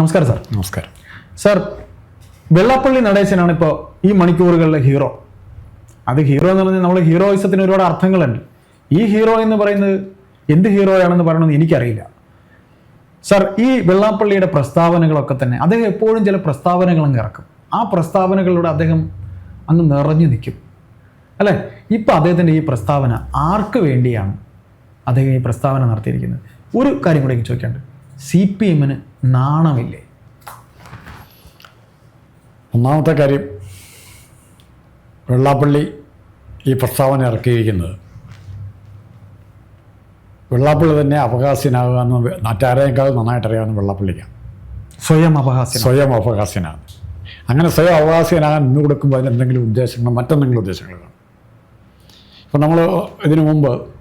നമസ്കാരം സാർ. നമസ്കാരം. സാർ വെള്ളാപ്പള്ളി നടേശനാണ് ഇപ്പോൾ ഈ മണിക്കൂറുകളിലെ ഹീറോ. അത് ഹീറോ എന്ന് പറഞ്ഞാൽ നമ്മൾ ഹീറോയിസത്തിന് ഒരുപാട് അർത്ഥങ്ങളുണ്ട്. ഈ ഹീറോ എന്ന് പറയുന്നത് എന്ത് ഹീറോയാണെന്ന് പറയണമെന്ന് എനിക്കറിയില്ല. സാർ ഈ വെള്ളാപ്പള്ളിയുടെ പ്രസ്താവനകളൊക്കെ തന്നെ അദ്ദേഹം എപ്പോഴും ചില പ്രസ്താവനകൾ അങ്ങ് ഇറക്കും. ആ പ്രസ്താവനകളിലൂടെ അദ്ദേഹം അങ്ങ് നിറഞ്ഞു നിൽക്കും. അല്ലേ? ഇപ്പം അദ്ദേഹത്തിന്റെ ഈ പ്രസ്താവന ആർക്ക് വേണ്ടിയാണ് അദ്ദേഹം ഈ പ്രസ്താവന നടത്തിയിരിക്കുന്നത്? ഒരു കാര്യം കൂടെ എനിക്ക് ചോദിക്കാണ്ട് സി പി എമ്മിന് നാണമില്ലേ? ഒന്നാമത്തെ കാര്യം വെള്ളാപ്പള്ളി ഈ പ്രസ്താവന ഇറക്കിയിരിക്കുന്നത്. വെള്ളാപ്പള്ളി തന്നെ അവകാശനാകുക എന്ന് മറ്റാരേക്കാൾ നന്നായിട്ട് അറിയാവുന്ന വെള്ളാപ്പള്ളിക്കാണ്. സ്വയം അപഹാസ്യം സ്വയം അവകാശനാണ്. അങ്ങനെ സ്വയം അവകാശനാകാൻ നിന്ന് കൊടുക്കുമ്പോൾ അതിന് എന്തെങ്കിലും ഉദ്ദേശങ്ങൾ മറ്റെന്തെങ്കിലും ഉദ്ദേശങ്ങൾ കാണും. ഇപ്പം നമ്മൾ ഇതിനു മുമ്പ്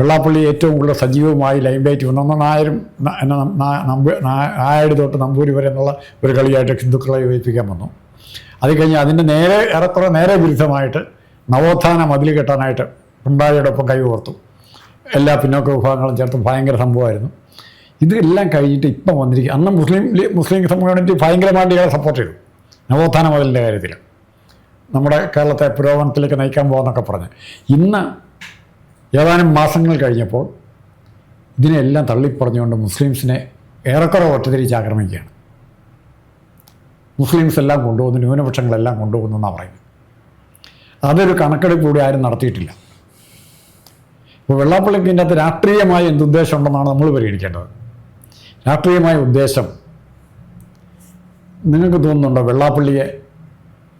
വെള്ളാപ്പള്ളി ഏറ്റവും കൂടുതൽ സജീവമായി ലൈംലൈറ്റ് വന്നു. അന്ന് നായരും ന- എന്ന നം- നാ- നമ്പൂ നാ- നായട് തൊട്ട് നമ്പൂരി വരെ എന്നുള്ള ഒരു കളിയായിട്ട് ഹിന്ദുക്കളെ യോജിപ്പിക്കാൻ വന്നു. അത് കഴിഞ്ഞ് അതിന്റെ നേരെ ഏറെക്കുറെ നേരെ വിരുദ്ധമായിട്ട് നവോത്ഥാന മതിൽ കെട്ടാനായിട്ട് പിണറായിയോടൊപ്പം കൈകോർത്തു എല്ലാ പിന്നോക്ക വിഭാഗങ്ങളും ചേർത്ത് ഭയങ്കര സംഭവമായിരുന്നു. ഇതെല്ലാം കഴിഞ്ഞിട്ട് ഇപ്പം വന്നിരിക്കുക അന്ന് മുസ്ലിം മുസ്ലിം കമ്മ്യൂണിറ്റി ഭയങ്കരമായിട്ട് ഇയാളെ സപ്പോർട്ട് ചെയ്തു. നവോത്ഥാന മതിലിന്റെ കാര്യത്തിൽ. നമ്മുടെ കേരളത്തെ പുരോഗമനത്തിലേക്ക് നയിക്കാൻ പോകുന്നൊക്കെ പറഞ്ഞ്. ഇന്ന് ഏതാനും മാസങ്ങൾ കഴിഞ്ഞപ്പോൾ ഇതിനെല്ലാം തള്ളിപ്പറഞ്ഞുകൊണ്ട് മുസ്ലിംസിനെ ഏറെക്കുറെ ഒറ്റതിരിച്ച് ആക്രമിക്കുകയാണ്. മുസ്ലിംസ് എല്ലാം കൊണ്ടുപോകുന്നു ന്യൂനപക്ഷങ്ങളെല്ലാം കൊണ്ടുപോകുന്നു എന്നാണ് പറയുന്നത്. അതൊരു കണക്കെടുപ്പ് കൂടി ആരും നടത്തിയിട്ടില്ല. ഇപ്പോൾ വെള്ളാപ്പള്ളിക്ക് ഇതിന്റെ അകത്ത് രാഷ്ട്രീയമായ എന്തുദ്ദേശം ഉണ്ടെന്നാണ് നമ്മൾ പരിഗണിക്കേണ്ടത്. രാഷ്ട്രീയമായ ഉദ്ദേശം നിങ്ങൾക്ക് തോന്നുന്നുണ്ടോ വെള്ളാപ്പള്ളിയെ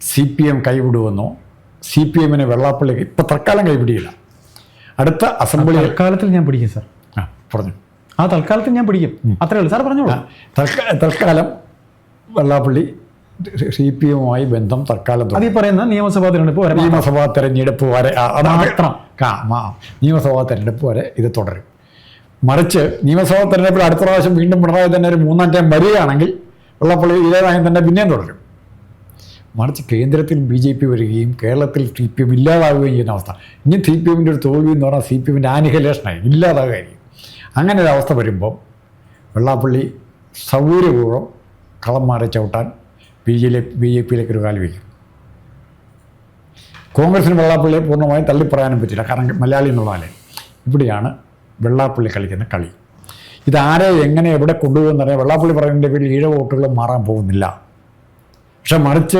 സി പി എം കൈവിടുമെന്നോ? സി പി എമ്മിനെ വെള്ളാപ്പള്ളി ഇപ്പോൾ തൽക്കാലം കൈപിടിയില്ല. അടുത്ത അസംബ്ലി തൽക്കാലത്തിൽ ഞാൻ പിടിക്കും സാർ. ആ പറഞ്ഞു. ആ തൽക്കാലത്തിൽ ഞാൻ പിടിക്കും. അത്രേ ഉള്ളൂ സാർ പറഞ്ഞോളൂ. തൽക്ക- തൽക്കാലം വെള്ളാപ്പള്ളി സി പി എമ്മുമായി ബന്ധം തൽക്കാലം അത് പറയുന്ന നിയമസഭാ തിരഞ്ഞെടുപ്പ് വരെ നിയമസഭാ തെരഞ്ഞെടുപ്പ് വരെ മാത്രം. നിയമസഭാ തെരഞ്ഞെടുപ്പ് വരെ ഇത് തുടരും. മറിച്ച് നിയമസഭാ തെരഞ്ഞെടുപ്പിൽ അടുത്ത പ്രാവശ്യം വീണ്ടും പിണറായി തന്നെ ഒരു മൂന്നാം ടൈം വരികയാണെങ്കിൽ വെള്ളപ്പള്ളി ഇതേതായും തന്നെ പിന്നെയും തുടരും. മറിച്ച് കേന്ദ്രത്തിൽ ബി ജെ പി വരികയും കേരളത്തിൽ സി പി എം ഇല്ലാതാവുകയും ചെയ്യുന്ന അവസ്ഥ. ഇനി സി പി എമ്മിന്റെ ഒരു തോൽവി എന്ന് പറഞ്ഞാൽ സി പി എമ്മിന്റെ ആനിഹലേഷനായി ഇല്ലാതാകുകയായിരിക്കും അങ്ങനെ ഒരു അവസ്ഥ വരുമ്പോൾ വെള്ളാപ്പള്ളി സൗകര്യപൂർവം കളം മാറി ചവിട്ടാൻ ബി ജെ ബി ജെ പിയിലേക്ക് ഒരു കാലം വയ്ക്കും കോൺഗ്രസിന് വെള്ളാപ്പള്ളിയെ പൂർണമായും തള്ളിപ്പറയാനും പറ്റില്ല. കാരണം മലയാളി എന്നുള്ളതല്ലേ ഇവിടെയാണ് വെള്ളാപ്പള്ളി കളിക്കുന്ന കളി. ഇതാരെ എങ്ങനെ എവിടെ കൊണ്ടുപോകുന്നറിയാം വെള്ളാപ്പള്ളി പറയുന്നതിന്റെ പേരിൽ ഈഴ വോട്ടുകൾ മാറാൻ പോകുന്നില്ല. പക്ഷെ മറിച്ച്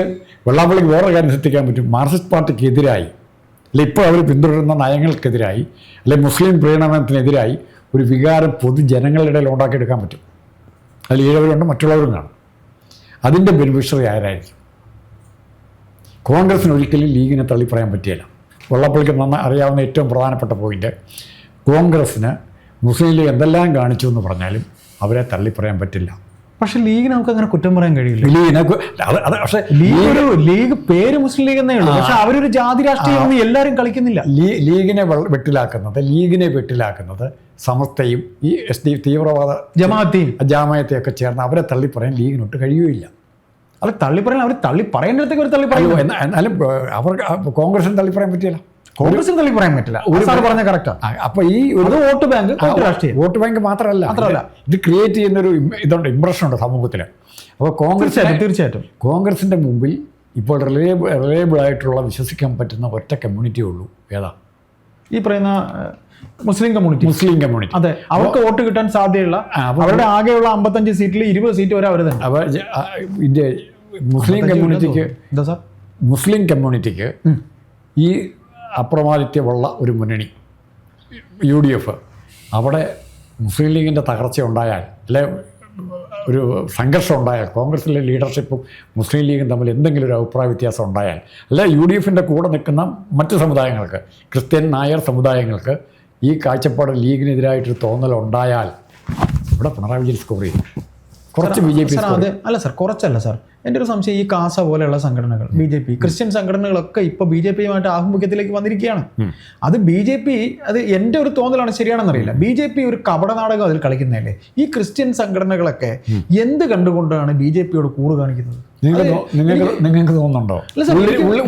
വെള്ളാപ്പള്ളിക്ക് വേറൊരു കാര്യം ശ്രദ്ധിക്കാൻ പറ്റും. മാർക്സിസ്റ്റ് പാർട്ടിക്കെതിരായി അല്ലെ ഇപ്പോൾ അവർ പിന്തുടരുന്ന നയങ്ങൾക്കെതിരായി അല്ലെ മുസ്ലിം പ്രീണനത്തിനെതിരായി ഒരു വികാരം പൊതുജനങ്ങളുടെ ഇടയിൽ ഉണ്ടാക്കിയെടുക്കാൻ പറ്റും. അതിൽ ഈഴവരുണ്ട് മറ്റുള്ളവരും കാണും. അതിന്റെ ബെനിഫിഷ്യറി ആരായിരിക്കും? കോൺഗ്രസിന് ഒരിക്കലും ലീഗിനെ തള്ളിപ്പറയാൻ പറ്റിയില്ല വെള്ളപ്പള്ളിക്ക് നന്നായി അറിയാവുന്ന ഏറ്റവും പ്രധാനപ്പെട്ട പോയിന്റ് കോൺഗ്രസ്സിന് മുസ്ലിം ലീഗ് എന്തെല്ലാം കാണിച്ചു എന്ന് പറഞ്ഞാലും അവരെ തള്ളിപ്പറയാൻ പറ്റില്ല. പക്ഷെ ലീഗിന് നമുക്ക് അങ്ങനെ കുറ്റം പറയാൻ കഴിയില്ല. ലീഗിനെ പക്ഷേ ലീഗ് ഒരു ലീഗ് പേര് മുസ്ലിം ലീഗ് എന്നേ ഉള്ളൂ. പക്ഷെ അവരൊരു ജാതി രാഷ്ട്രീയം എല്ലാവരും കളിക്കുന്നില്ല. ലീഗിനെ വെട്ടിലാക്കുന്നത് ലീഗിനെ വെട്ടിലാക്കുന്നത് സമസ്തയും ഈ എസ് ഡി തീവ്രവാദ ജമാഅത്തെയും ജാമയത്തെയൊക്കെ ചേർന്ന് അവരെ തള്ളിപ്പറയാൻ ലീഗിനൊട്ട് കഴിയുകയില്ല. അവർ തള്ളിപ്പറയാൻ അവർ തള്ളി പറയേണ്ടടുത്തേക്ക് അവർ തള്ളി അയ്യോ പറയും എന്നാ- എന്നാലും അവർ അവർക്ക് കോൺഗ്രസിന് തള്ളിപ്പറയാൻ പറ്റിയില്ല. കോൺഗ്രസിന് തള്ളി പറയാൻ പറ്റില്ല. ഒരു സാർ പറഞ്ഞ കറക്റ്റാ അപ്പൊ ഈ ഒരു വോട്ട് ബാങ്ക് രാഷ്ട്രീയം. വോട്ട് ബാങ്ക് മാത്രമല്ല മാത്രമല്ല. ഇത് ക്രിയേറ്റ് ചെയ്യുന്ന ഒരു ഇതുണ്ട് ഇമ്പ്രഷൻ ഉണ്ട് സമൂഹത്തിൽ അപ്പോൾ കോൺഗ്രസ് തീർച്ചയായിട്ടും തീർച്ചയായിട്ടും. കോൺഗ്രസിന്റെ മുമ്പിൽ ഇപ്പോൾ റിലയബിൾ റിലയബിൾ ആയിട്ടുള്ള വിശ്വസിക്കാൻ പറ്റുന്ന ഒറ്റ കമ്മ്യൂണിറ്റി ഉള്ളൂ. ഏതാ? ഈ പറയുന്ന മുസ്ലിം കമ്മ്യൂണിറ്റി മുസ്ലിം കമ്മ്യൂണിറ്റി അതെ. അവർക്ക് വോട്ട് കിട്ടാൻ സാധ്യതയുള്ള അവരുടെ ആകെയുള്ള അമ്പത്തഞ്ച് സീറ്റിൽ ഇരുപത് സീറ്റ് വരെ അവർ തന്നെ. അപ്പോൾ ഇന്ത്യ മുസ്ലിം കമ്മ്യൂണിറ്റിക്ക് എന്താ സാർ? മുസ്ലിം കമ്മ്യൂണിറ്റിക്ക് ഈ അപ്രമാദിത്യമുള്ള ഒരു മുന്നണി. U D F. അവിടെ മുസ്ലിം ലീഗിന്റെ തകർച്ച ഉണ്ടായാൽ അല്ലെ ഒരു സംഘർഷം ഉണ്ടായാൽ കോൺഗ്രസിലെ ലീഡർഷിപ്പും മുസ്ലിം ലീഗും തമ്മിൽ എന്തെങ്കിലും ഒരു അഭിപ്രായ വ്യത്യാസം ഉണ്ടായാൽ അല്ലെ യു ഡി എഫിന്റെ കൂടെ നിൽക്കുന്ന മറ്റ് സമുദായങ്ങൾക്ക് ക്രിസ്ത്യൻ നായർ സമുദായങ്ങൾക്ക് ഈ കാഴ്ചപ്പാട് ലീഗിനെതിരായിട്ടൊരു തോന്നൽ ഉണ്ടായാൽ ഇവിടെ പിണറായി വിജയൻ സ്കോർ ചെയ്യും കുറച്ച് ബി ജെ പി അത് അല്ല സാർ കുറച്ചല്ല സാർ. എന്റെ ഒരു സംശയം ഈ കാസ പോലെയുള്ള സംഘടനകൾ ബി ജെ പി ക്രിസ്ത്യൻ സംഘടനകളൊക്കെ ഇപ്പോൾ ബി ജെ പിയുമായിട്ട് ആഭിമുഖ്യത്തിലേക്ക് വന്നിരിക്കുകയാണ്. അത് ബി ജെ പി അത് എന്റെ ഒരു തോന്നലാണ് ശരിയാണെന്നറിയില്ല. ബി ജെ പി ഒരു കപട നാടകം അതിൽ കളിക്കുന്നതല്ലേ? ഈ ക്രിസ്ത്യൻ സംഘടനകളൊക്കെ എന്ത് കണ്ടുകൊണ്ടാണ് ബി ജെ പിയോട് കൂറ് കാണിക്കുന്നത്? നിങ്ങൾക്ക് നിങ്ങൾക്ക് തോന്നുന്നുണ്ടോ?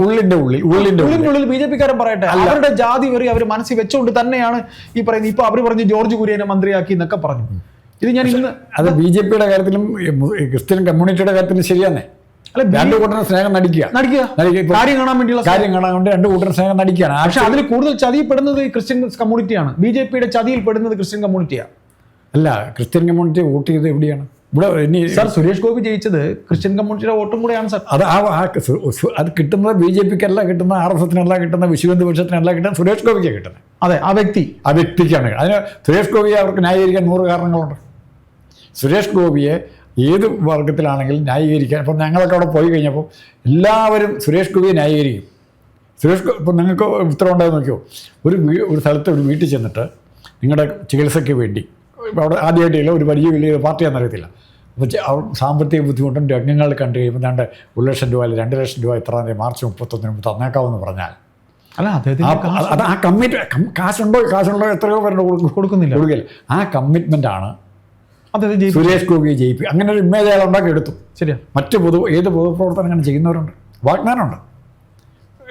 ഉള്ളിന്റെ ഉള്ളിൽ- ഉള്ളിന്റെ ഉള്ളിൽ. ബി ജെ പിക്കാരൻ പറയട്ടെ അവരുടെ ജാതി വെറി അവർ മനസ്സിൽ വെച്ചുകൊണ്ട് തന്നെയാണ് ഈ പറയുന്നത് ഇപ്പൊ അവർ പറഞ്ഞു ജോർജ് കുര്യനെ മന്ത്രിയാക്കി എന്നൊക്കെ പറഞ്ഞു. ഇത് ഞാൻ ഇന്ന് അത് ബി ജെ പിയുടെ കാര്യത്തിലും ക്രിസ്ത്യൻ കമ്മ്യൂണിറ്റിയുടെ കാര്യത്തിലും ശരിയാന്നേ. അല്ല രണ്ട് കൂട്ടരും സ്നേഹം നടിക്കുക. നടിക്കുക. കാര്യം കാണാൻ വേണ്ടിയുള്ള കാര്യം കാണാൻ വേണ്ടി രണ്ട് കൂട്ടരും സ്നേഹം നടിക്കുകയാണ്. പക്ഷെ അതിൽ കൂടുതൽ ചതിയപ്പെടുന്നത് ക്രിസ്ത്യൻ കമ്മ്യൂണിറ്റിയാണ്. ബി ജെ പിയുടെ ചതിയിൽ പെടുന്നത് ക്രിസ്ത്യൻ കമ്മ്യൂണിറ്റിയാണ് അല്ല ക്രിസ്ത്യൻ കമ്മ്യൂണിറ്റി വോട്ട് ചെയ്ത് എവിടെയാണ്? ഇവിടെ ഇനി സാർ സുരേഷ് ഗോപി ജയിച്ചത് ക്രിസ്ത്യൻ കമ്മ്യൂണിറ്റിയുടെ വോട്ടും കൂടെയാണ് സാർ. അത് ആ അത് കിട്ടുന്നത് ബി ജെ പിക്കല്ല കിട്ടുന്ന ആർ എസ് എസിനല്ല കിട്ടുന്ന വിശ്വഹിന്ദു പക്ഷത്തിനല്ല കിട്ടുന്ന സുരേഷ് ഗോപിക്കാണ് കിട്ടുന്നത്. അതെ ആ വ്യക്തി. ആ വ്യക്തിക്കാണ്. അതിന് സുരേഷ് ഗോപിയെ അവർക്ക് ന്യായീകരിക്കാൻ നൂറ് കാരണങ്ങളുണ്ട്. സുരേഷ് ഗോപിയെ ഏത് വർഗത്തിലാണെങ്കിലും ന്യായീകരിക്കാൻ. ഇപ്പം ഞങ്ങളൊക്കെ അവിടെ പോയി കഴിഞ്ഞപ്പോൾ എല്ലാവരും സുരേഷ് ഗോപിയെ ന്യായീകരിക്കും. സുരേഷ് ഇപ്പം നിങ്ങൾക്ക് ഉത്തരം ഉണ്ടോ നോക്കിയോ? ഒരു വീ ഒരു സ്ഥലത്ത് ഒരു വീട്ടിൽ ചെന്നിട്ട് നിങ്ങളുടെ ചികിത്സയ്ക്ക് വേണ്ടി അവിടെ ആദ്യമായിട്ടില്ല ഒരു വലിയ വലിയ പാർട്ടിയാണെന്നറിയത്തില്ല അപ്പോൾ സാമ്പത്തിക ബുദ്ധിമുട്ടും രംഗങ്ങൾ കണ്ടു കഴിയുമ്പോൾ രണ്ട് ഒരു ലക്ഷം രൂപ അല്ലെങ്കിൽ രണ്ട് ലക്ഷം രൂപ തീയതി മാർച്ച് മുപ്പത്തൊന്നിന് മുമ്പ് തന്നേക്കാവെന്ന് പറഞ്ഞാൽ. അല്ല അത് ആ കമ്മിറ്റ് കാശുണ്ടോ കാശുണ്ടോ എത്രയോ പേരുടെ കൊടുക്കുന്നില്ല. കൊടുക്കില്ല ആ കമ്മിറ്റ്മെന്റ് ആണ് അദ്ദേഹത്തെ സുരേഷ് ഗോപിയെ ജയിപ്പിക്കും അങ്ങനെ ഒരു ഇമേജ് അയാൾ ഉണ്ടാക്കി എടുത്തു. ശരിയാ. മറ്റ് പൊതു ഏത് പൊതുപ്രവർത്തനം അങ്ങനെ ചെയ്യുന്നവരുണ്ട്. വാഗ്ദാനമുണ്ട്.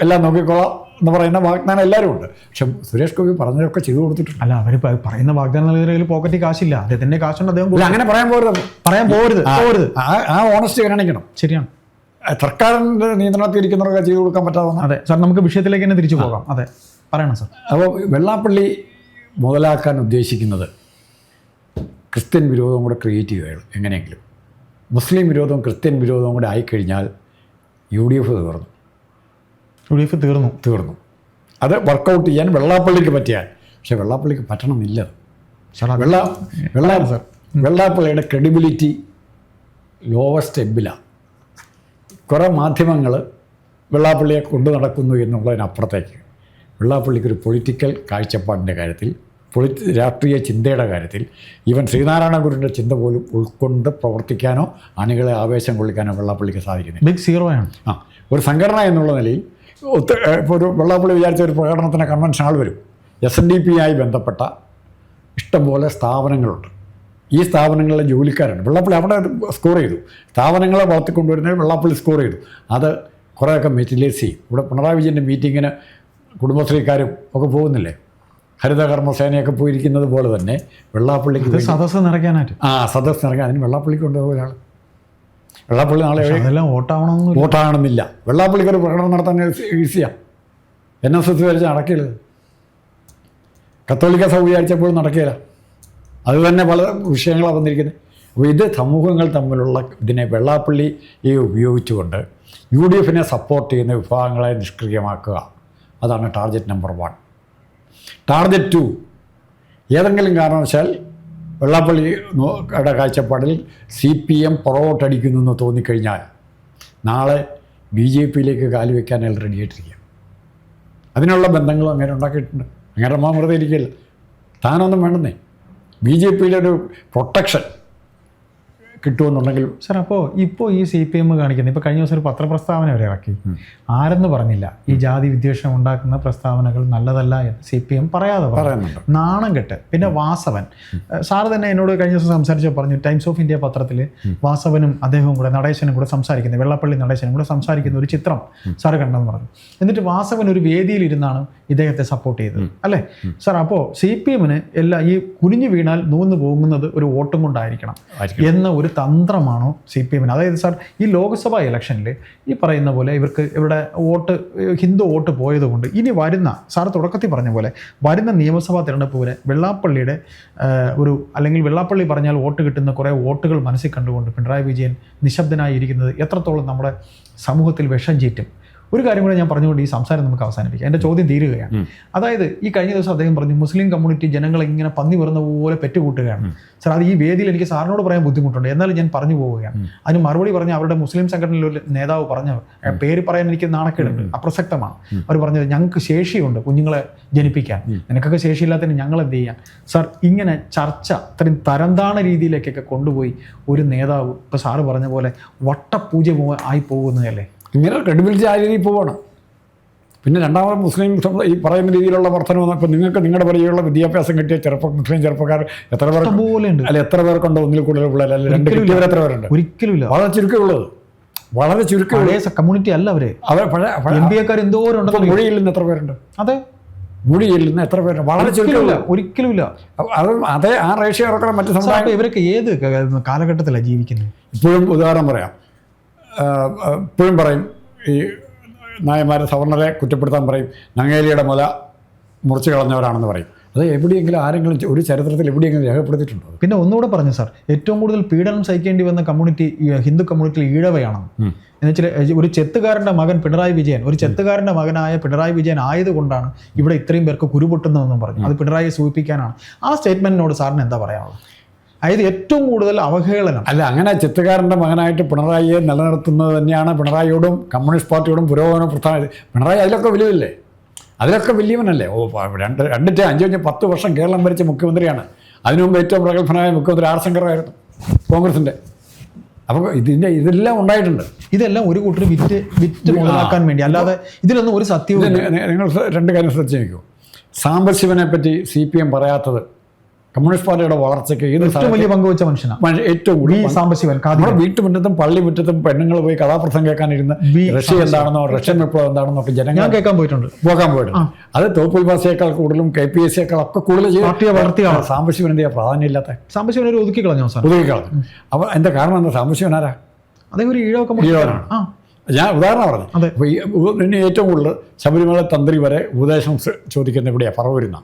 എല്ലാം നോക്കിക്കോളാം എന്ന് പറയുന്ന വാഗ്ദാനം എല്ലാവരും ഉണ്ട്. പക്ഷെ സുരേഷ് ഗോപി പറഞ്ഞതൊക്കെ ചെയ്തു കൊടുത്തിട്ടുണ്ട്. അല്ല അവർ പറയുന്ന വാഗ്ദാനം നൽകുന്നതിൽ പോക്കറ്റിൽ കാശില്ല. അദ്ദേഹത്തിന്റെ കാശുണ്ട് അദ്ദേഹം അങ്ങനെ പറയാൻ പോരുത്. പറയാൻ പോരുത് പോരുത്. ആ- ആ ഓണസ്റ്റ് കാണിക്കണം ശരിയാണ്. സർക്കാരിന്റെ നിയന്ത്രണത്തിൽ ഇരിക്കുന്നവർക്ക് ചെയ്തു കൊടുക്കാൻ പറ്റാവുന്ന അതെ. സാർ നമുക്ക് വിഷയത്തിലേക്ക് തന്നെ തിരിച്ചു പോകാം. അതെ. പറയണം സാർ. അപ്പോൾ വെള്ളാപ്പള്ളി മുതലാക്കാൻ ഉദ്ദേശിക്കുന്നത് ക്രിസ്ത്യൻ വിരോധം കൂടെ ക്രിയേറ്റ് ചെയ്യുകയാണ് എങ്ങനെയെങ്കിലും. മുസ്ലിം വിരോധവും ക്രിസ്ത്യൻ വിരോധവും കൂടെ ആയിക്കഴിഞ്ഞാൽ യു ഡി എഫ് തീർന്നു. യു ഡി എഫ് തീർന്നു. തീർന്നു. അത് വർക്കൗട്ട് ചെയ്യാൻ വെള്ളാപ്പള്ളിക്ക് പറ്റിയാൽ പക്ഷെ വെള്ളാപ്പള്ളിക്ക് പറ്റണമെന്നില്ല. വെള്ള വെള്ള സർ. വെള്ളാപ്പള്ളിയുടെ ക്രെഡിബിലിറ്റി ലോവസ്റ്റ് എബിലാണ് കുറേ മാധ്യമങ്ങൾ വെള്ളാപ്പള്ളിയെ കൊണ്ടു നടക്കുന്നു എന്നുള്ളതിനപ്പുറത്തേക്ക്. വെള്ളാപ്പള്ളിക്കൊരു പൊളിറ്റിക്കൽ കാഴ്ചപ്പാടിന്റെ കാര്യത്തിൽ പൊളിറ്റി രാഷ്ട്രീയ ചിന്തയുടെ കാര്യത്തിൽ ഈവൻ ശ്രീനാരായണ ഗുരുവിന്റെ ചിന്ത പോലും ഉൾക്കൊണ്ട് പ്രവർത്തിക്കാനോ അണികളെ ആവേശം കൊള്ളിക്കാനോ വെള്ളാപ്പള്ളിക്ക് സാധിക്കുന്നില്ല. ബിഗ് സീറോ ആണ്. ആ ഒരു സംഘടന എന്നുള്ള നിലയിൽ ഒത്ത് ഇപ്പോൾ ഒരു വെള്ളാപ്പള്ളി വിചാരിച്ച ഒരു പ്രകടനത്തിന് കൺവെൻഷൻ ആൾ വരും. എസ് എൻ ഡി പി ആയി ബന്ധപ്പെട്ട ഇഷ്ടംപോലെ സ്ഥാപനങ്ങളുണ്ട്. ഈ സ്ഥാപനങ്ങളിലെ ജോലിക്കാരുണ്ട് വെള്ളാപ്പള്ളി അവിടെ സ്കോർ ചെയ്തു. സ്ഥാപനങ്ങളെ വളർത്തിക്കൊണ്ടുവരുന്നതിൽ വെള്ളാപ്പള്ളി സ്കോർ ചെയ്തു. അത് കുറേയൊക്കെ മെറ്റിലൈസ് ചെയ്യും. ഇവിടെ പിണറായി വിജയന്റെ മീറ്റിങ്ങിന് കുടുംബശ്രീക്കാരും ഒക്കെ പോകുന്നില്ലേ? ഹരിതകർമ്മസേനയൊക്കെ പോയിരിക്കുന്നത് പോലെ തന്നെ വെള്ളാപ്പള്ളിക്ക് സദസ് സദസ്സ് നിറയ്ക്കാനായിട്ട്. ആ സദസ് നിറയ്ക്കാൻ. അതിന് വെള്ളാപ്പള്ളിക്ക് കൊണ്ടുപോയ ഒരാൾ വെള്ളാപ്പള്ളി നാളെ അതെല്ലാം വോട്ടാവണമെന്നില്ല. വോട്ടാകണമെന്നില്ല വെള്ളാപ്പള്ളിക്ക് ഒരു പ്രകടനം നടത്താൻ ഈസിയാണ് എൻ എസ് എസ് വരച്ച് നടക്കില്ല കത്തോലിക്ക സഭ വിചാരിച്ചപ്പോൾ നടക്കില്ല അത് തന്നെ പല വിഷയങ്ങളാണ് വന്നിരിക്കുന്നത് അപ്പോൾ ഇത് സമൂഹങ്ങൾ തമ്മിലുള്ള ഇതിനെ വെള്ളാപ്പള്ളി ഈ ഉപയോഗിച്ചുകൊണ്ട് യു ഡി എഫിനെ സപ്പോർട്ട് ചെയ്യുന്ന വിഭാഗങ്ങളെ നിഷ്ക്രിയമാക്കുക. അതാണ് target number one target two ഏതെങ്കിലും കാരണവശാൽ വെള്ളാപ്പള്ളി നോ- യുടെ കാഴ്ചപ്പാടിൽ സി പി എം പുറകോട്ടടിക്കുന്നു എന്ന് തോന്നിക്കഴിഞ്ഞാൽ നാളെ ബി ജെ പിയിലേക്ക് കാലു വയ്ക്കാൻ അയാൾ റെഡിയായിട്ടിരിക്കുക അതിനുള്ള ബന്ധങ്ങളും അങ്ങനെ ഉണ്ടാക്കിയിട്ടുണ്ട്. അങ്ങനെ അമ്മ വെറുതെ ഇരിക്കില്ല താനൊന്നും വേണമെന്നേ ബി ജെ പിയിലൊരു പ്രൊട്ടക്ഷൻ കിട്ടുമെന്നുണ്ടെങ്കിൽ സാർ അപ്പോൾ ഇപ്പോൾ ഈ സി പി എം കാണിക്കുന്നത് ഇപ്പോൾ കഴിഞ്ഞ ദിവസം ഒരു പത്രപ്രസ്താവന വരെ ഇറക്കി. ആരെന്ന് പറഞ്ഞില്ല. ഈ ജാതി വിദ്വേഷം ഉണ്ടാക്കുന്ന പ്രസ്താവനകൾ നല്ലതല്ല എന്ന് സി പി എം പറയാതെ പറയുന്നുണ്ട്. നാണം കെട്ട്. പിന്നെ വാസവൻ. സാറ് തന്നെ എന്നോട് കഴിഞ്ഞ ദിവസം സംസാരിച്ചോ പറഞ്ഞു ടൈംസ് ഓഫ് ഇന്ത്യ പത്രത്തിൽ വാസവനും അദ്ദേഹവും കൂടെ നടേശനും കൂടെ സംസാരിക്കുന്നത് വെള്ളപ്പള്ളി നടേശനും കൂടെ സംസാരിക്കുന്ന ഒരു ചിത്രം സാറ് കണ്ടെന്ന് പറഞ്ഞു. എന്നിട്ട് വാസവൻ ഒരു വേദിയിൽ ഇരുന്നാണ് ഇദ്ദേഹത്തെ സപ്പോർട്ട് ചെയ്തത്. അല്ലേ? സാർ അപ്പോൾ സി പി എമ്മിന് എല്ലാ ഈ കുനിഞ്ഞു വീണാൽ നൂന്ന് പോകുന്നത് ഒരു വോട്ടും കൊണ്ടായിരിക്കണം എന്ന ഒരു തന്ത്രമാണോ സി പി എമ്മിന് അതായത് സാർ ഈ ലോക്സഭാ ഇലക്ഷനിൽ ഈ പറയുന്ന പോലെ ഇവർക്ക് ഇവിടെ വോട്ട് ഹിന്ദു വോട്ട് പോയതുകൊണ്ട് ഇനി വരുന്ന സാർ തുടക്കത്തിൽ പറഞ്ഞ പോലെ വരുന്ന നിയമസഭാ തിരഞ്ഞെടുപ്പ് വരെ വെള്ളാപ്പള്ളിയുടെ ഒരു അല്ലെങ്കിൽ വെള്ളാപ്പള്ളി പറഞ്ഞാൽ വോട്ട് കിട്ടുന്ന കുറേ വോട്ടുകൾ മനസ്സിൽ കണ്ടുകൊണ്ട് പിണറായി വിജയൻ നിശബ്ദനായി ഇരിക്കുന്നത് എത്രത്തോളം നമ്മുടെ സമൂഹത്തിൽ വിഷം ചീറ്റും. ഒരു കാര്യം കൂടെ ഞാൻ പറഞ്ഞുകൊണ്ട് ഈ സംസാരം നമുക്ക് അവസാനിപ്പിക്കാം. എന്റെ ചോദ്യം തീരുകയാണ്. അതായത് ഈ കഴിഞ്ഞ ദിവസം അദ്ദേഹം പറഞ്ഞു മുസ്ലിം കമ്മ്യൂണിറ്റി ജനങ്ങളെ ഇങ്ങനെ പന്നി വരുന്ന പോലെ പെറ്റുകൂട്ടുകയാണ്. സാർ അത് ഈ വേദിയിൽ എനിക്ക് സാറിനോട് പറയാൻ ബുദ്ധിമുട്ടുണ്ട്. എന്നാലും ഞാൻ പറഞ്ഞു പോവുകയാണ്. അതിന് മറുപടി പറഞ്ഞ അവരുടെ മുസ്ലിം സംഘടനയിലെ ഒരു നേതാവ് പറഞ്ഞ പേര് പറയാൻ എനിക്ക് നാണക്കേടുണ്ട്. അപ്രസക്തമാണ്. അവർ പറഞ്ഞത് ഞങ്ങൾക്ക് ശേഷിയുണ്ട് കുഞ്ഞുങ്ങളെ ജനിപ്പിക്കാൻ. നിനക്കൊക്കെ ശേഷിയില്ലാത്തതിന് ഞങ്ങൾ എന്ത് ചെയ്യാം? സാർ ഇങ്ങനെ ചർച്ച അത്രയും തരംതാണ രീതിയിലേക്കൊക്കെ കൊണ്ടുപോയി ഒരു നേതാവ് ഇപ്പോൾ സാറ് പറഞ്ഞ പോലെ വട്ടപൂജ ആയി പോകുന്നതല്ലേ? ഇങ്ങനെ ക്രെഡിബിലിറ്റി ആ രീതിയിൽ പോവാണ്. പിന്നെ രണ്ടാമത് മുസ്ലിം ഈ പറയുന്ന രീതിയിലുള്ള വർധനം ഇപ്പം നിങ്ങൾക്ക് നിങ്ങളുടെ പരിചയമുള്ള വിദ്യാഭ്യാസം കിട്ടിയ ചെറുപ്പ മുസ്ലിം ചെറുപ്പക്കാർ എത്ര പേർ ഉണ്ട്. അല്ല എത്ര പേർക്കുണ്ടോ ഒന്നിൽ കൂടുതൽ പിള്ളേർ? അല്ല രണ്ട് കിട്ടിയവർ എത്ര പേരുണ്ട്? ഒരിക്കലും വളരെ ചുരുക്കമുള്ളത്. വളരെ ചുരുക്കം കമ്മ്യൂണിറ്റി അല്ല അവരെ. അവർ പഴയ എം ബി എക്കാർ എന്തോരം ഇപ്പം ഉണ്ടെന്ന് മൊഴിയിൽ നിന്ന് എത്ര പേരുണ്ട്? അതെ. മൊഴിയിൽ നിന്ന് എത്ര പേര് വളരെ ചുരുക്കമില്ല ഒരിക്കലുമില്ല അത് അതേ ആ റേഷ്യ ഇറക്കണം മറ്റു സംസ്ഥാനം ഇവരൊക്കെ ഏത് കാലഘട്ടത്തിലാണ് ജീവിക്കുന്നത് ഇപ്പോഴും ഉദാഹരണം പറയാം. ഇപ്പോഴും പറയും ഈ നായന്മാരെ സവർണരെ കുറ്റപ്പെടുത്താൻ പറയും. നങ്ങേലിയുടെ മുല മുറിച്ച് കളഞ്ഞവരാണെന്ന് പറയും. അത് എവിടെയെങ്കിലും ആരെങ്കിലും ഒരു ചരിത്രത്തിൽ എവിടെയെങ്കിലും രേഖപ്പെടുത്തിയിട്ടുണ്ടോ പിന്നെ ഒന്നുകൂടെ പറഞ്ഞു സാർ ഏറ്റവും കൂടുതൽ പീഡനം സഹിക്കേണ്ടി വന്ന കമ്മ്യൂണിറ്റി ഹിന്ദു കമ്മ്യൂണിറ്റിയിൽ ഈഴവയാണ്. എന്ന് എന്നുവെച്ചാൽ ഒരു ചെത്തുകാരന്റെ മകൻ പിണറായി വിജയൻ ഒരു ചെത്തുകാരന്റെ മകനായ പിണറായി വിജയൻ ആയതുകൊണ്ടാണ് ഇവിടെ ഇത്രയും പേർക്ക് കുരുപൊട്ടുന്നതെന്നും പറഞ്ഞു. അത് പിണറായിയെ സൂചിപ്പിക്കാനാണ്. ആ സ്റ്റേറ്റ്മെന്റിനോട് സാറിന് എന്താ പറയാനുള്ളത്? അതായത് ഏറ്റവും കൂടുതൽ അവഹേളനം. അല്ല അങ്ങനെ ചിത്രകാരന്റെ മകനായിട്ട് പിണറായിയെ നിലനിർത്തുന്നത് തന്നെയാണ് പിണറായിയോടും കമ്മ്യൂണിസ്റ്റ് പാർട്ടിയോടും പുരോഗമന പ്രധാന പിണറായി അതിലൊക്കെ വലിയതല്ലേ അതിലൊക്കെ വലിയവനല്ലേ? ഓ രണ്ട് രണ്ടിട്ട് അഞ്ച് അഞ്ച് പത്ത് വർഷം കേരളം ഭരിച്ച മുഖ്യമന്ത്രിയാണ്. അതിനു മുമ്പ് ഏറ്റവും പ്രഗത്ഭനായ മുഖ്യമന്ത്രി ആർ ശങ്കറായിരുന്നു കോൺഗ്രസിന്റെ. അപ്പോൾ ഇതിന്റെ ഇതെല്ലാം ഉണ്ടായിട്ടുണ്ട്. ഇതെല്ലാം ഒരു കൂട്ടർ വിറ്റ് വിറ്റ് മുതലാക്കാൻ വേണ്ടി. അല്ലാതെ ഇതിലൊന്നും ഒരു സത്യവും നിങ്ങൾ രണ്ട് കാര്യം ശ്രദ്ധിച്ച് നോക്കൂ സാംബശിവനെ പറ്റി സി പി എം പറയാത്തത് കമ്മ്യൂണിസ്റ്റ് പാർട്ടിയുടെ വളർച്ചയ്ക്ക് ഏത് ഏറ്റവും വലിയ പങ്കുവച്ച മനുഷ്യനാണ് മനുഷ്യ- ഏറ്റവും കൂടുതൽ സാംബശിവൻ നമ്മുടെ വീട്ടുമുറ്റത്തും പള്ളി മുറ്റത്തും പെണ്ണുങ്ങൾ പോയി കഥാപ്രസംഗം കേൾക്കാനിരുന്ന്. റഷ്യ എന്താണെന്നോ റഷ്യൻ വിപ്ലവം എന്താണെന്നോ ഒക്കെ ജനങ്ങൾ കേൾക്കാൻ പോയിട്ടുണ്ട്. പോകാൻ പോയിട്ടുണ്ട്. അത് തോപ്പിൽ ഭാഷയേക്കാൾ കൂടുതലും കെ പി എസ് സിയേക്കാൾ ഒക്കെ കൂടുതൽ പാർട്ടിയെ വളർത്തിയാണ് ആളാ. സാംബശിവൻ എന്തെയാ പ്രാധാന്യമില്ലാത്ത സാംബശിവൻ ഒരു ഒതുക്കി കളഞ്ഞു ഒതുക്കി കളഞ്ഞു അപ്പോൾ എന്താ കാരണം എന്താ? സാമ്പശിവൻ ആരാ? അദ്ദേഹം ഒരു ഈഴവ കമ്മ്യൂണിറ്റി ഈഴവനാണ്. ആ. ഞാൻ ഉദാഹരണം പറഞ്ഞു. അതെ. അപ്പോൾ ഈ ഏറ്റവും കൂടുതൽ ശബരിമല തന്ത്രി വരെ ഉപദേശം ചോദിക്കുന്ന ഇവിടെയാണ് പറവൂരിന്ന.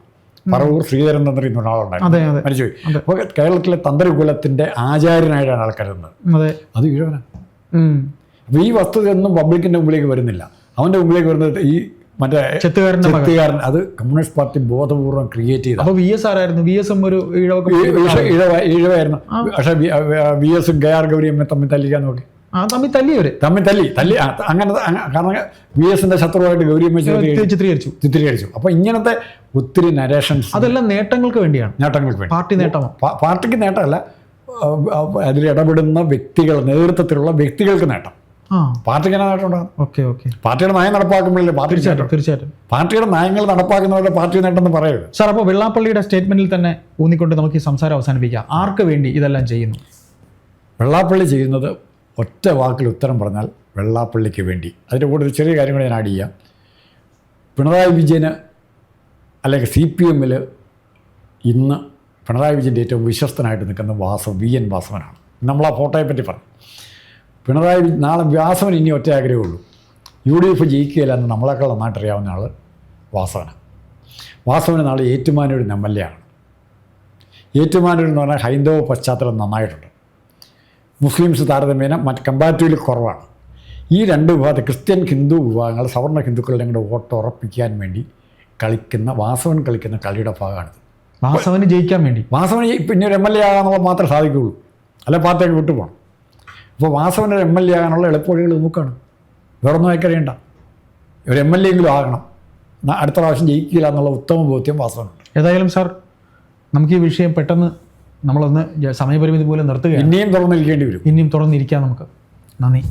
പറവൂർ ശ്രീധരൻ തന്ത്രി എന്ന ഒരാളുണ്ടായിരുന്നു മരിച്ചുപോയി. അപ്പോൾ കേരളത്തിലെ തന്ത്രികുലത്തിന്റെ ആചാര്യനായിട്ടാണ് ആൾക്കാർ കരുതുന്നത് അതെ ഈഴവനാണ് അപ്പൊ അപ്പോൾ ഈ വസ്തുതയൊന്നും പബ്ലിക്കിന്റെ മുമ്പിലേക്ക് വരുന്നില്ല. അവന്റെ മുമ്പിലേക്ക് വരുന്നത് ഈ മറ്റേ ചെത്തുകാരൻ. അത് കമ്മ്യൂണിസ്റ്റ് പാർട്ടി ബോധപൂർവം ക്രിയേറ്റ് ചെയ്തു. അപ്പോൾ വി എസ് ആരായിരുന്നു? വി എസ് ഒരു ഈഴവ ഈഴവായിരുന്നു പക്ഷേ വി ആർ ഗൗരിയമ്മ തമ്മിൽ തല്ലിക്കാൻ നോക്കി. ആ തമ്മിൽ തല്ലിയവര്. തമ്മിൽ തല്ലി തല്ലി. അങ്ങനെ അങ്ങ- കാരണം വി എസിന്റെ ശത്രുവായിട്ട് ഗൗരിയമ്മ ചിത്രീകരിച്ചു. ചിത്രീകരിച്ചു. അപ്പോൾ ഇങ്ങനത്തെ ഒത്തിരി നരേഷൻസ് അതെല്ലാം നേട്ടങ്ങൾക്ക് വേണ്ടിയാണ്. നേട്ടങ്ങൾക്ക് വേണ്ടി. പാർട്ടി നേട്ടമാണ്. പാർട്ടിക്ക് നേട്ടമല്ല അതിൽ ഇടപെടുന്ന വ്യക്തികൾ നേതൃത്വത്തിലുള്ള വ്യക്തികൾക്ക് നേട്ടം. പാർട്ടിക്ക് എന്നാ നേട്ടം ഉണ്ടാകും ഓക്കെ ഓക്കെ. പാർട്ടിയുടെ നയം നടപ്പാക്കുമ്പോഴല്ലേ പാർട്ടി തീർച്ചയായിട്ടും തീർച്ചയായിട്ടും. പാർട്ടിയുടെ നയങ്ങൾ നടപ്പാക്കുന്നവരുടെ പാർട്ടി നേട്ടം എന്ന് പറയരുത്. സാർ അപ്പോൾ വെള്ളാപ്പള്ളിയുടെ സ്റ്റേറ്റ്മെന്റിൽ തന്നെ ഊന്നിക്കൊണ്ട് നമുക്ക് ഈ സംസാരം അവസാനിപ്പിക്കാം. ആർക്ക് വേണ്ടി ഇതെല്ലാം ചെയ്യുന്നു? വെള്ളാപ്പള്ളി ചെയ്യുന്നത് ഒറ്റ വാക്കിൽ ഉത്തരം പറഞ്ഞാൽ വെള്ളാപ്പള്ളിക്ക് വേണ്ടി. അതിന്റെ കൂടെ ഒരു ചെറിയ കാര്യം കൂടി ഞാൻ ആഡ് ചെയ്യാം. പിണറായി വിജയന് അല്ലെങ്കിൽ സി പി എമ്മിൽ ഇന്ന് പിണറായി വിജയന്റെ ഏറ്റവും വിശ്വസ്തനായിട്ട് നിൽക്കുന്ന വാസ വി എൻ വാസവനാണ്. നമ്മൾ ആ ഫോട്ടോയെ പറ്റി പറഞ്ഞു പിണറായി നാളെ വ്യാസവൻ ഇനി ഒറ്റ ആഗ്രഹമുള്ളൂ യു ഡി എഫ് ജയിക്കുകയില്ല എന്ന് നമ്മളെക്കാൾ നന്നായിട്ട് അറിയാവുന്ന ആൾ വാസവനാണ്. വാസവന് നാളെ ഏറ്റുമാനൂർ എം എൽ എ ആണ്. ഏറ്റുമാനൂർ എന്ന് പറഞ്ഞാൽ ഹൈന്ദവ പശ്ചാത്തലം നന്നായിട്ടുണ്ട്. മുസ്ലിംസ് താരതമ്യേന മറ്റ് കമ്പാരിറ്റീവിൽ കുറവാണ്. ഈ രണ്ട് വിഭാഗത്തെ ക്രിസ്ത്യൻ ഹിന്ദു വിഭാഗങ്ങൾ സവർണ ഹിന്ദുക്കളുടെ കൂടെ വോട്ട് ഉറപ്പിക്കാൻ വേണ്ടി കളിക്കുന്ന വാസവൻ കളിക്കുന്ന കളിയുടെ ഭാഗമാണിത്. വാസവന് ജയിക്കാൻ വേണ്ടി. വാസവന് പിന്നെ ഒരു എം എൽ എ ആകാന്നുള്ളത് മാത്രമേ സാധിക്കുകയുള്ളൂ. അല്ല പാർട്ടിയൊക്കെ വിട്ടു പോകണം. അപ്പോൾ വാസവൻ ഒരു എം എൽ എ ആകാനുള്ള എളുപ്പവഴികൾ നോക്കുകയാണ് വേറെ ഒന്നും അയക്കറിയണ്ട ഒരു എം എൽ എ എങ്കിലും ആകണം. അടുത്ത പ്രാവശ്യം ജയിക്കില്ല എന്നുള്ള ഉത്തമ ബോധ്യം വാസവനുണ്ട്. ഏതായാലും സാർ നമുക്ക് ഈ വിഷയം പെട്ടെന്ന് നമ്മളൊന്ന് സമയപരിമിതി പോലെ നിർത്തുകയാണ്. ഇനിയും തുറന്നിരിക്കേണ്ടി വരും. ഇനിയും തുറന്നിരിക്കാം നമുക്ക്. നന്ദി.